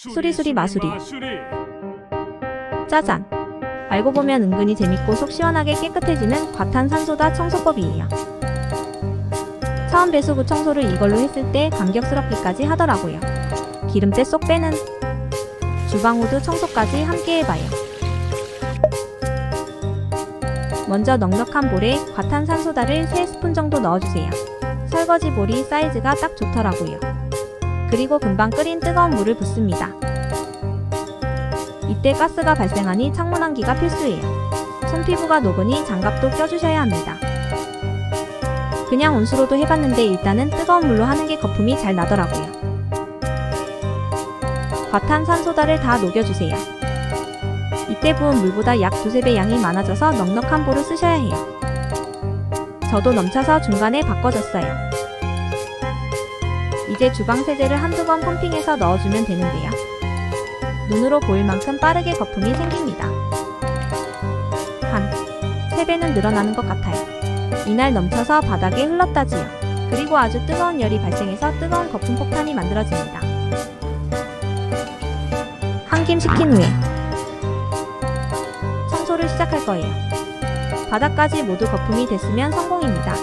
수리수리 마수리. 짜잔. 알고 보면 은근히 재밌고 속 시원하게 깨끗해지는 과탄산소다 청소법이에요. 처음 배수구 청소를 이걸로 했을 때 감격스럽기까지 하더라고요. 기름때 쏙 빼는 주방 후드 청소까지 함께 해봐요. 먼저 넉넉한 볼에 과탄산소다를 3스푼 정도 넣어주세요. 설거지 볼이 사이즈가 딱 좋더라고요. 그리고 금방 끓인 뜨거운 물을 붓습니다. 이때 가스가 발생하니 창문 환기가 필수예요. 손피부가 녹으니 장갑도 껴주셔야 합니다. 그냥 온수로도 해봤는데 일단은 뜨거운 물로 하는 게 거품이 잘 나더라고요. 과탄산소다를 다 녹여주세요. 이때 부은 물보다 약 두세 배 양이 많아져서 넉넉한 볼을 쓰셔야 해요. 저도 넘쳐서 중간에 바꿔줬어요. 이제 주방 세제를 한두 번 펌핑해서 넣어주면 되는데요. 눈으로 보일 만큼 빠르게 거품이 생깁니다. 한, 3배는 늘어나는 것 같아요. 이날 넘쳐서 바닥에 흘렀다지요. 그리고 아주 뜨거운 열이 발생해서 뜨거운 거품 폭탄이 만들어집니다. 한 김 식힌 후에 청소를 시작할 거예요. 바닥까지 모두 거품이 됐으면 성공입니다.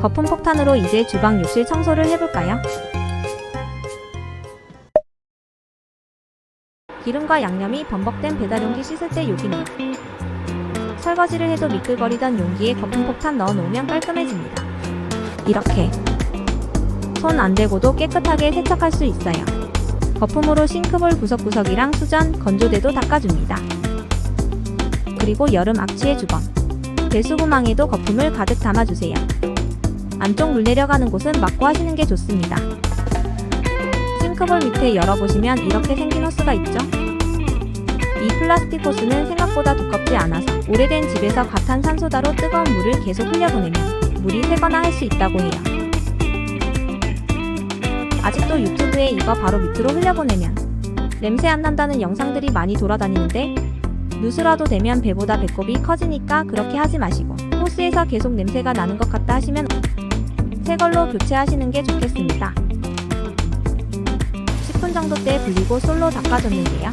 거품 폭탄으로 이제 주방 욕실 청소를 해볼까요? 기름과 양념이 범벅된 배달용기 씻을 때 욕이네요. 설거지를 해도 미끌거리던 용기에 거품 폭탄 넣어놓으면 깔끔해집니다. 이렇게 손 안 대고도 깨끗하게 세척할 수 있어요. 거품으로 싱크볼 구석구석이랑 수전, 건조대도 닦아줍니다. 그리고 여름 악취의 주범 배수구망에도 거품을 가득 담아주세요. 안쪽 물 내려가는 곳은 막고 하시는 게 좋습니다. 싱크볼 밑에 열어보시면 이렇게 생긴 호스가 있죠? 이 플라스틱 호스는 생각보다 두껍지 않아서 오래된 집에서 과탄산소다로 뜨거운 물을 계속 흘려보내면 물이 새거나 할 수 있다고 해요. 아직도 유튜브에 이거 바로 밑으로 흘려보내면 냄새 안 난다는 영상들이 많이 돌아다니는데 누수라도 되면 배보다 배꼽이 커지니까 그렇게 하지 마시고 호스에서 계속 냄새가 나는 것 같다 하시면 새 걸로 교체하시는 게 좋겠습니다. 10분 정도 때 불리고 솔로 닦아줬는데요.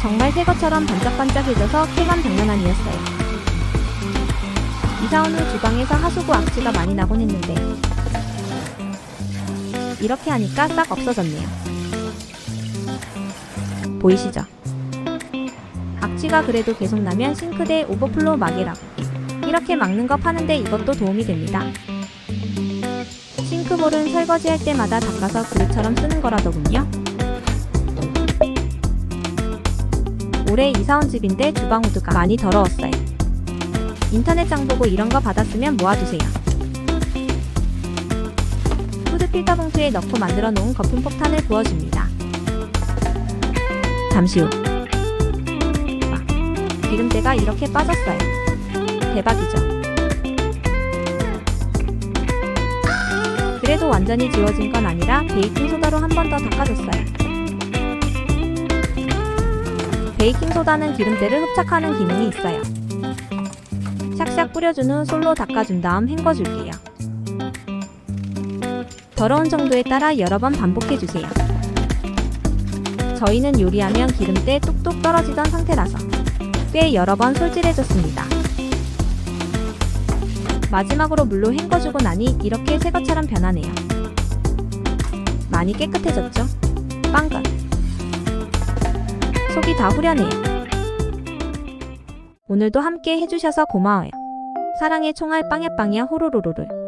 정말 새 것처럼 반짝반짝해져서 쾌감 장난 아니었어요. 이사 온 후 주방에서 하수구 악취가 많이 나곤 했는데 이렇게 하니까 싹 없어졌네요. 보이시죠? 악취가 그래도 계속 나면 싱크대 오버플로우 막이라고 이렇게 막는 거 파는데 이것도 도움이 됩니다. 싱크볼은 설거지할 때마다 닦아서 그릇처럼 쓰는 거라더군요. 올해 이사 온 집인데 주방 후드가 많이 더러웠어요. 인터넷 장 보고 이런 거 받았으면 모아두세요. 후드 필터 봉투에 넣고 만들어 놓은 거품 폭탄을 부어줍니다. 잠시 후. 와, 기름때가 이렇게 빠졌어요. 대박이죠? 그래도 완전히 지워진 건 아니라 베이킹 소다로 한 번 더 닦아줬어요. 베이킹 소다는 기름때를 흡착하는 기능이 있어요. 샥샥 뿌려준 후 솔로 닦아준 다음 헹궈줄게요. 더러운 정도에 따라 여러 번 반복해주세요. 저희는 요리하면 기름때 뚝뚝 떨어지던 상태라서 꽤 여러 번 솔질해줬습니다. 마지막으로 물로 헹궈주고 나니 이렇게 새 것처럼 변하네요. 많이 깨끗해졌죠? 빵긋. 속이 다 후련해요. 오늘도 함께 해주셔서 고마워요. 사랑의 총알 빵야빵야 호로로로를.